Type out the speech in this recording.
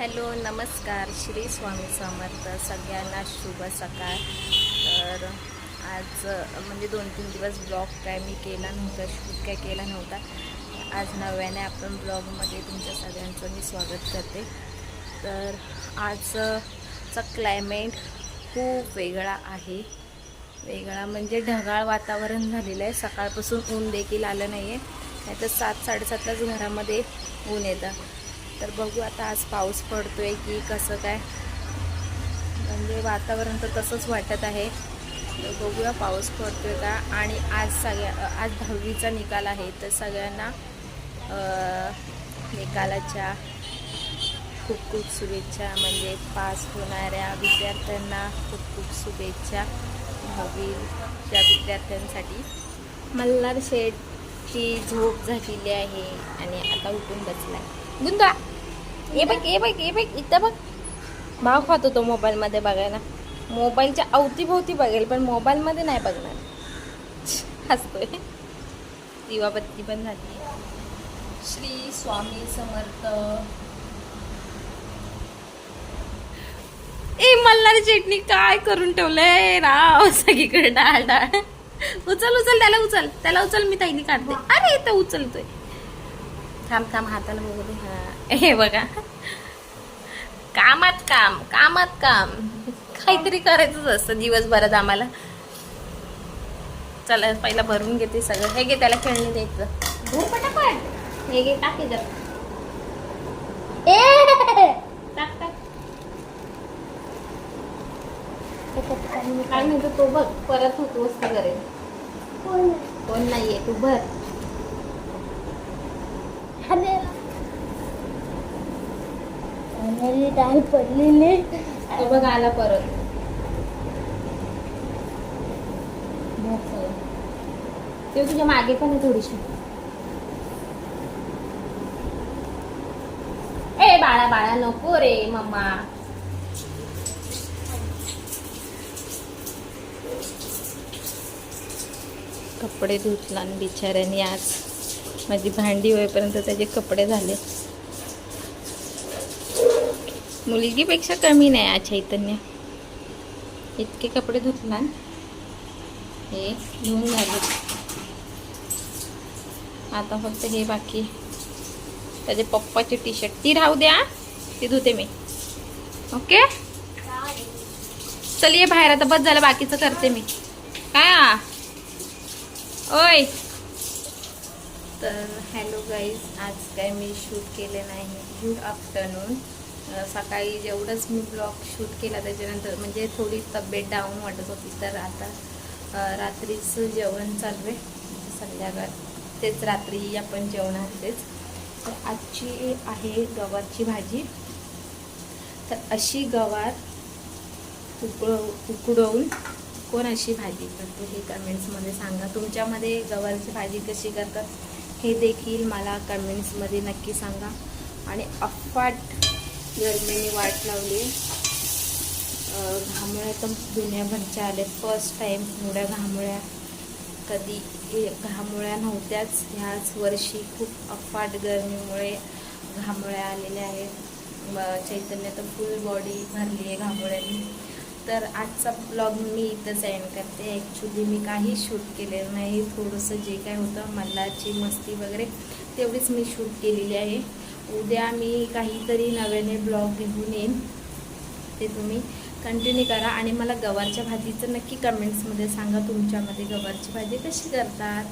Hello नमस्कार. श्री स्वामी समर्थ. सगळ्यांना शुभ सकाळ. तर आज म्हणजे दोन तीन दिवस ब्लॉग काय मी केला नव्हता शूट काय केला नव्हता. आज नव्याने आपण ब्लॉगमध्ये तुमच्या सगळ्यांचं मी स्वागत करते. तर आजचा क्लायमेट खूप वेगळा आहे. वेगळा म्हणजे ढगाळ वातावरण झालेलं आहे. सकाळपासून ऊन देखील आलं नाही आहे नाही तर सात साडेसातलाच घरामध्ये ऊन येतं. तर बघू आता आज पाऊस पडतो आहे की कसं काय. म्हणजे वातावरण तर तसंच वाटत आहे. तर बघूया पाऊस पडतो आहे का? आणि आज सगळ्या आज दहावीचा निकाल आहे. तर सगळ्यांना निकालाच्या खूप खूप शुभेच्छा. म्हणजे पास होणाऱ्या विद्यार्थ्यांना खूप खूप शुभेच्छा. दहावीच्या विद्यार्थ्यांसाठी. मल्हार शेठची झोप झालेली आहे आणि आता उठून बसला आहे गुंदा ये बघ ये बघ ये बघ इथं बघ. भाव खातो तो मोबाईलमध्ये बघायला. मोबाईलच्या अवतीभोवती बघेल पण मोबाईलमध्ये नाही बघणार. हसतोय. दिवाबत्ती पण झाली श्री स्वामी समर्थ. ए मल्हार चटणी काय करून ठेवलंय? राव सगळीकडे डाळ डाळ. उचल उचल त्याला उचल. त्याला उचल मी ताईने काढते. अरे इथं उचलतोय. थांब थांब हाताला बघू दे. हा. हे बघा. कामात काम कामात काम. काहीतरी करायचंच असतं दिवसभरात आम्हाला. चला पहिला भरून घेते सगळं. हे घे त्याला खेळणी द्यायचं. हो पटापट. हे घे टाके जर टाक टाक काय म्हणतो तो बघ परत होतो वस्तू करेल. कोण नाहीये? तू भर. डाळ पडलेली. तो बघ आला परत. ते तुझ्या मागे पण आहे थोडीशी. ए बाळा बाळा नको रे मम्मा. कपडे धुतला आणि बिचाऱ्याने आज. माझी भांडी होईपर्यंत त्याचे कपडे झाले. मुलगीपेक्षा कमी नाही आज चैतन्य. इतके कपडे धुतला हे धुवून झाले. आता फक्त हे बाकी. त्याचे पप्पाची टी शर्ट ती राहू द्या. ती धुते मी. ओके? चल ये बाहेर. आता बस झालं. बाकीचं करते मी. काय? ओय. तर हॅलो गाईज आज काय मी शूट केले नाही. Good afternoon. सकाळी जेवढंच मी ब्लॉग शूट केला त्याच्यानंतर म्हणजे थोडी तब्येत डाऊन वाटत होती तर आता रात्रीचं जेवण चालू आहे. संध्याकाळ तेच रात्री आपण जेवणार तेच. तर आजची आहे गवारची भाजी. तर अशी गवार उकळ उकडवून कोण अशी भाजी करतो हे कमेंट्समध्ये सांगा. तुमच्यामध्ये गवारची भाजी कशी करतात? हे देखील मला कमेंट्समध्ये नक्की सांगा. आणि अफाट गरमीने वाट लावली. अं, घामोळ्या तर दुनियाभरच्या आले. फर्स्ट टाईम एवढ्या घामोळ्या. कधी हे घामोळ्या नव्हत्याच. ह्याच वर्षी खूप अफाट गरमीमुळे घामोळ्या आलेल्या आहेत. म- चैतन्य तर फुल बॉडी भरली आहे घामोळ्यांनी. तर आजचा ब्लॉग मी इथंच एंड करते. ॲक्च्युली मी काही शूट केलेलं नाही. थोडंसं जे काय होतं मल्लाची मस्ती वगैरे तेवढीच मी शूट केलेली आहे. उद्या मी काहीतरी नव्याने ब्लॉग घेऊन येईन. ते तुम्ही कंटिन्यू करा. आणि मला गवारच्या भाजीचं नक्की कमेंट्समध्ये सांगा. तुमच्यामध्ये गवारची भाजी कशी करतात?